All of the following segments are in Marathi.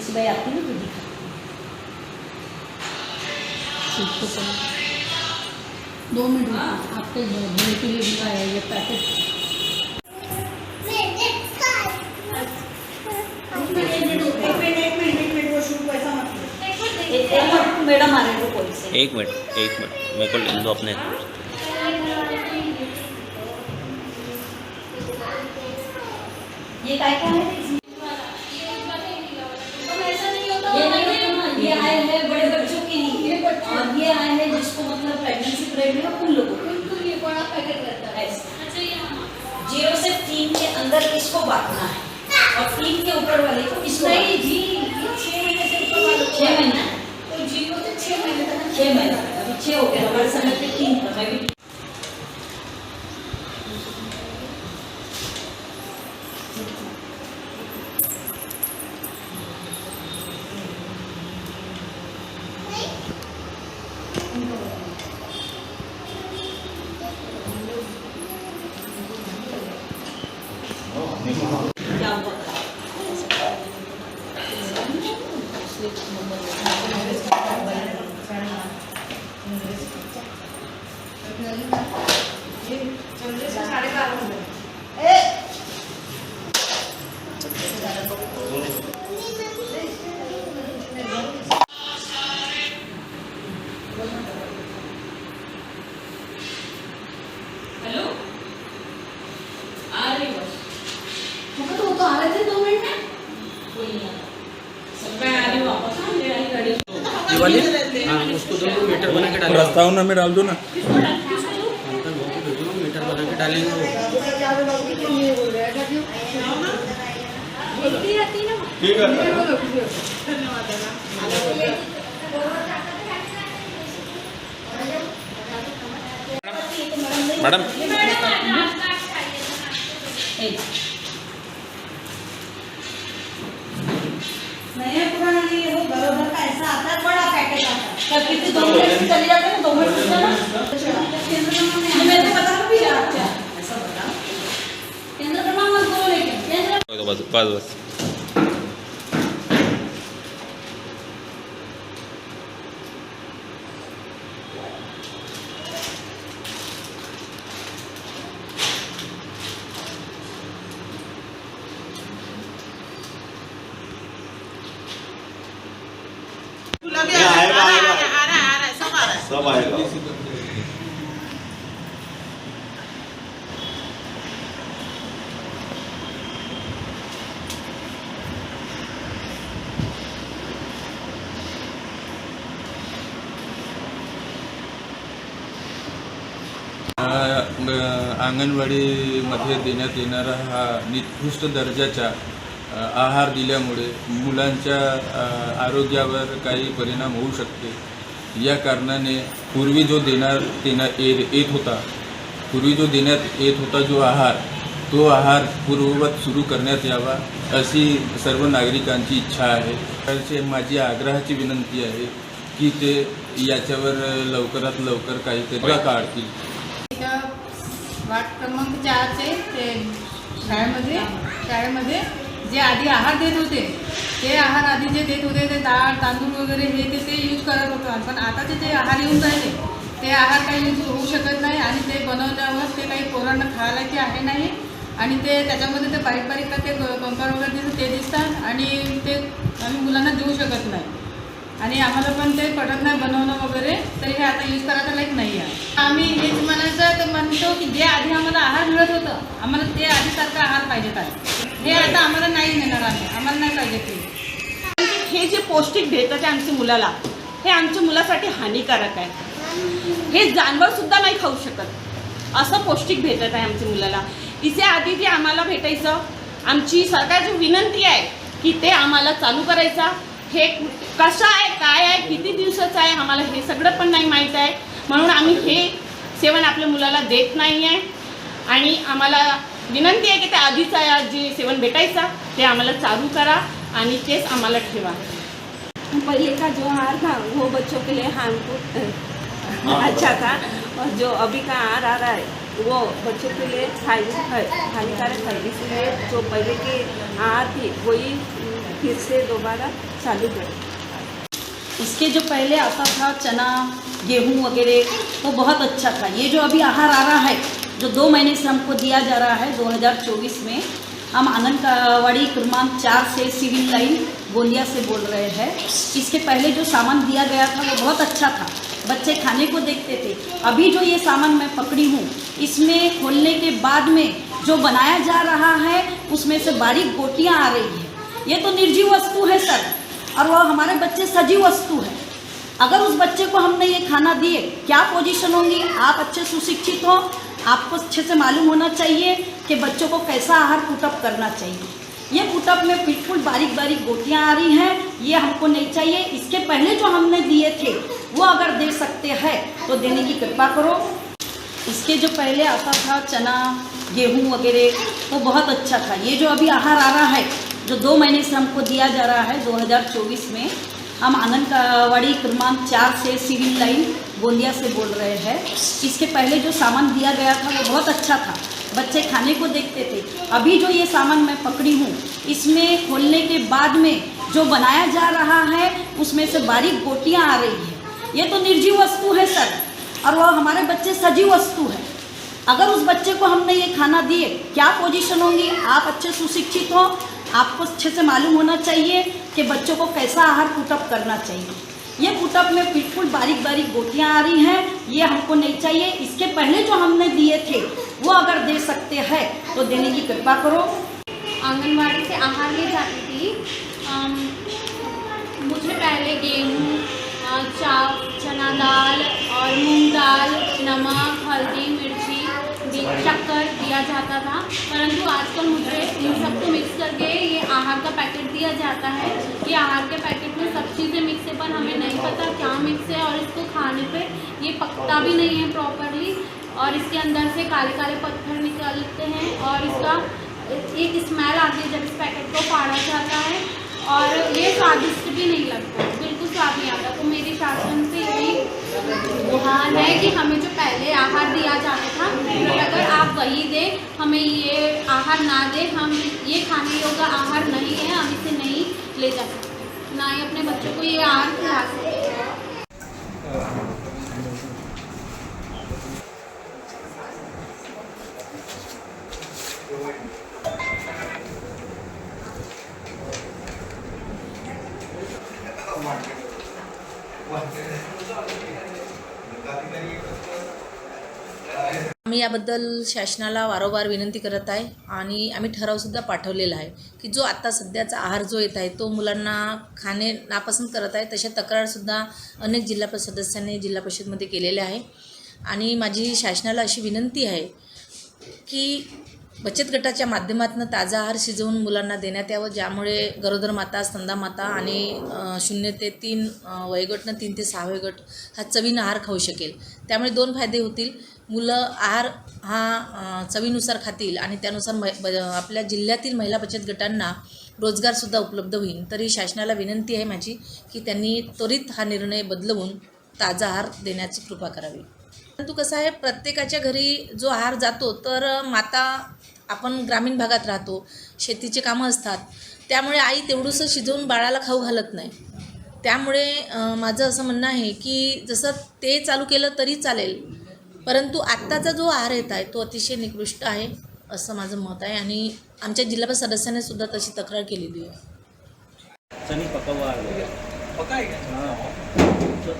कौन सी भाई आती है तो दिखा। ठीक तो दो मिनट आपके घर के लिए आया ये पैकेट एक एक मैडम आ रहे हो कोई से। एक मिनट एक मिनट मेरे को लेने दो अपने ये काय काय है पीरियड उन लोगों को। ऐसे ज़ीरो से तीन के अंदर इसको बांटना है और तीन के ऊपर वाले को इसको नहीं जी छह महीना तो ज़ीरो से छह महीने तक छह महीना। अभी छह हो गया हमारे समय पे तीन था मैं भी 没听到 खाना में डाल दो ना। मीटर के डालेंगे मैडम नया पुराना नहीं है वो बरोबर का ऐसा आता है बड़ा पैकेट आता है। कितने दो मिनट चले जाते हैं दो मिनट चला केंद्र क्रमांक मत बोलो केंद्र बस बस बस ये आएगा आएगा सब आएगा अंगणवाडीमध्ये देण्यात येणारा हा निकृष्ट दर्जाचा आहार दिल्यामुळे मुलांच्या आरोग्यावर काही परिणाम होऊ शकते. या कारणाने पूर्वी जो देणार देण्यात ये- येत होता पूर्वी जो देण्यात येत होता जो आहार तो आहार पूर्ववत सुरू करण्यात यावा अशी सर्व नागरिकांची इच्छा आहे. त्याचे माझी आग्रहाची विनंती आहे की ते याच्यावर लवकरात लवकर काहीतरी काढतील. वाट क्रमांक चारचे ते शाळेमध्ये शाळेमध्ये जे आधी आहार देत होते ते आहार आधी जे देत होते ते डाळ तांदूळ वगैरे हे ते ते यूज करत होतो पण आताचे जे आहार येऊन राहिले ते आहार काही यूज होऊ शकत नाही आणि ते बनवल्यावर ते काही पोरांना खायला की आहे नाही. आणि ते त्याच्यामध्ये ते बारीक बारीक ते कंकर वगैरे दिसतात ते दिसतात आणि ते आम्ही मुलांना देऊ शकत नाही. आणि आम्हाला पण ते पटत नाही बनवणं वगैरे तरी हे आता यूज करायचं लाईक नाही आहे. आम्ही हेच म्हणायचं तर म्हणतो की जे आधी आम्हाला आहार मिळत होतं आम्हाला ते आधीसारखा आहार पाहिजेत आहे हे आता आम्हाला नाही मिळणार आहे आम्हाला नाही पाहिजे ते. हे जे पौष्टिक भेटतं आहे आमच्या मुलाला हे आमच्या मुलासाठी हानिकारक आहे. हे जानवर सुद्धा नाही खाऊ शकत. असं पौष्टिक भेटत आहे आमच्या मुलाला. इथे आधी जे आम्हाला भेटायचं आमची सरकारची विनंती आहे की ते आम्हाला चालू करायचा. हे कसं आहे काय आहे किती दिवसाचं आहे आम्हाला हे सगळं पण नाही माहीत आहे. म्हणून आम्ही हे सेवन आपल्या मुलाला देत नाही आहे. आणि आम्हाला विनंती आहे की ते आधीचा जे सेवन भेटायचा ते आम्हाला चालू करा. आणि तेच आम्हाला ठेवा. पहले का जो आहार था वो बच्चों के लिए हार्मफुल अच्छा था. और जो अभी का आहार आ रहा है वो बच्चों के लिए हानि- हानिकारक है. इसलिए जो पहले के आहार थी वही फिर से दोबारा चालू करें। इसके जो पहले आता था चना गेहूँ वगैरह वो बहुत अच्छा था. ये जो अभी आहार आ रहा है जो दो महीने से हमको दिया जा रहा है 2024 में हम आंगनवाड़ी क्रमांक चार से सिविल लाइन गोंदिया से बोल रहे हैं। इसके पहले जो सामान दिया गया था, वो बहुत अच्छा था। बच्चे खाने को देखते थे। अभी जो ये सामान मैं पकड़ी हूँ, इसमें खोलने के बाद में जो बनाया जा रहा है, उसमें से बारीक गोटियाँ आ रही है। ये तो निर्जीव वस्तु है सर, और वह हमारे बच्चे सजीव वस्तु है। अगर उस बच्चे को हमने ये खाना दिए, क्या पोजीशन होंगी? आप अच्छे सुशिक्षित हो आपको अच्छे से मालूम होना चाहिए कि बच्चों को कैसा आहार पुटअप करना चाहिए। ये पुटअप में बिल्कुल बारीक बारीक गोटियाँ आ रही हैं, ये हमको नहीं चाहिए। इसके पहले जो हमने दिए थे, वो अगर दे सकते हैं तो देने की कृपा करो। इसके जो पहले आता था चना, गेहूँ वगैरह, वो बहुत अच्छा था। ये जो अभी आहार आ रहा है, जो दो महीने से हमको दिया जा रहा है 2024 में, हम आंगनवाड़ी क्रमांक चार से सिविल लाइन गोंदिया से बोल रहे हैं। इसके पहले जो सामान दिया गया था, वो बहुत अच्छा था। बच्चे खाने को देखते थे। अभी जो ये सामान मैं पकड़ी हूँ, इसमें खोलने के बाद में जो बनाया जा रहा है, उसमें से बारीक गोटियाँ आ रही है। ये तो निर्जीव वस्तु है, सर। और वह हमारे बच्चे सजीव वस्तु है। अगर उस बच्चे को हमने ये खाना दिए, क्या पोजीशन होंगी? आप अच्छे सुशिक्षित हो। आपको अच्छे से मालूम होना चाहिए कि बच्चों को कैसा आहार पुटअप करना चाहिए। ये पुटअप में बिल्कुल बारीक बारीक गोटियाँ आ रही हैं। ये हमको नहीं चाहिए। इसके पहले जो हमने दिए थे, वो अगर दे सकते हैं तो देने की कृपा करो। आंगनबाड़ी से आहार ले जाती थी। मुझे पहले गेहूँ चाव चना दाल और मूंग दाल, नमक, हल्दी, मिर्ची शक्कर दिया जाता था। परंतु आजकल मुझे इन सबको मिक्स करके ये आहार का पैकेट दिया जाता है ये आहार के पैकेट सब चीज़ें मिक्स है, पर हमें नहीं पता क्या मिक्स है और इसको खाने पे ये पकता भी नहीं है प्रॉपरली और इसके अंदर से काले काले पत्थर निकलते हैं और इसका एक स्मेल आती है जब इस पैकेट को फाड़ा जाता है और ये स्वादिष्ट भी नहीं लगता, बिल्कुल स्वाद नहीं आता। तो मेरी शासन से यही गुहार है कि हमें जो पहले आहार दिया जाता था, कि अगर आप वही दें, हमें ये आहार ना दें, हम ये खाने योग्य आहार नहीं है, हम इसे नहीं ले जा सकते। ना ही अपने बच्चों को ये आहार खिला सकते आम्ही याबद्दल शासनाला वारंवार विनंती करत आहे आणि आम्ही ठरावसुद्धा पाठवलेला आहे की जो आत्ता सध्याचा आहार जो येत आहे तो मुलांना खाणे नापसंत करत आहे तशा तक्रारसुद्धा अनेक जिल्हा परिषद सदस्यांनी जिल्हा परिषदमध्ये केलेल्या आहे. आणि माझी शासनाला अशी विनंती आहे की बचत गटाच्या माध्यमातून ताजा आहार शिजवून मुलांना देण्यात यावं ज्यामुळे गरोदर माता स्तंदा माता आणि शून्य ते तीन वयोगटनं तीन ते सहा वयोगट हा चवीन आहार खाऊ शकेल. त्यामुळे दोन फायदे होतील. मुलं आहार हा चवीनुसार खातील आणि त्यानुसार मै ब आपल्या जिल्ह्यातील महिला बचत गटांना रोजगारसुद्धा उपलब्ध होईल. तरी शासनाला विनंती आहे माझी की त्यांनी त्वरित हा निर्णय बदलवून ताजा आहार देण्याची कृपा करावी. परंतु कसं आहे प्रत्येकाच्या घरी जो आहार जातो तर माता आपण ग्रामीण भागात राहतो शेतीचे कामं असतात. त्यामुळे आई तेवढंसं शिजवून बाळाला खाऊ घालत नाही. त्यामुळे माझं असं म्हणणं आहे की जसं ते चालू केलं तरी चालेल परंतु आत्ताचा जो आहार येत आहे तो अतिशय निकृष्ट आहे असं माझं मत आहे. आणि आमच्या जिल्हा सदस्याने सुद्धा तशी तक्रार केलेली आहे. पका हुआ है पका है क्या हाँ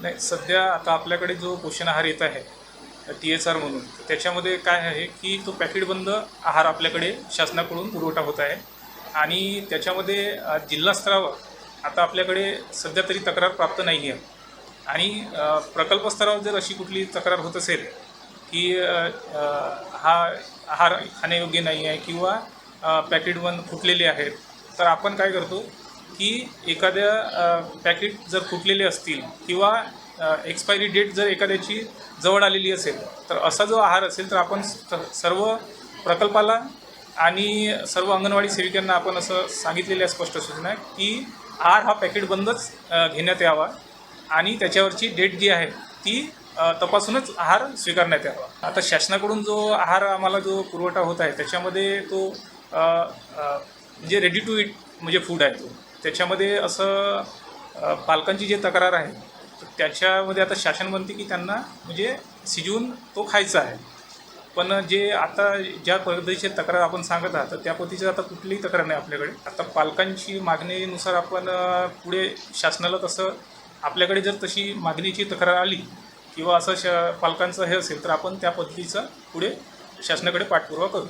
नाही सध्या आता आपल्याकडे जो पोषण आहार येत आहे टी एस आर म्हणून त्याच्यामध्ये काय आहे की तो पॅकेटबंद आहार आपल्याकडे शासनाकडून पुरवठा होत आहे. आणि त्याच्यामध्ये जिल्हास्तरावर आता आपल्याकडे सध्या तरी तक्रार प्राप्त नाही आहे आणि प्रकल्पस्तरावर जर अशी कुठली तक्रार होत असेल की हा आहार खाण्यायोग्य नाही आहे किंवा पॅकेट पॅकेटबंद फुटलेले आहेत तर आपण काय करतो? की एखाद्या पॅकेट जर फुटलेले असतील किंवा एक्सपायरी डेट जर एखाद्याची जवळ आलेली असेल तर असा जो आहार असेल तर आपण स- सर्व प्रकल्पाला आणि सर्व अंगणवाडी सेविकांना आपण असं सांगितलेलं आहे स्पष्ट सूचना आहे की आहार हा पॅकेट बंदच घेण्यात यावा आणि त्याच्यावरची डेट जी आहे ती तपासूनच आहार स्वीकारण्यात यावा. आता शासनाकडून जो आहार आम्हाला जो पुरवठा होत आहे त्याच्यामध्ये तो म्हणजे रेडी टू इट म्हणजे फूड आहे तो. त्याच्यामध्ये असं पालकांची जी तक्रार आहे तर त्याच्यामध्ये आता शासन म्हणते की त्यांना म्हणजे शिजवून तो खायचा आहे. पण जे आता ज्या पद्धतीची तक्रार आपण सांगत आहात तर त्या पद्धतीची आता कुठलीही तक्रार नाही आपल्याकडे. आता पालकांची मागणीनुसार आपण पुढे शासनाला तसं आपल्याकडे जर तशी मागणीची तक्रार आली किंवा असं श पालकांचं हे असेल तर आपण त्या पद्धतीचा पुढे शासनाकडे पाठपुरावा करू.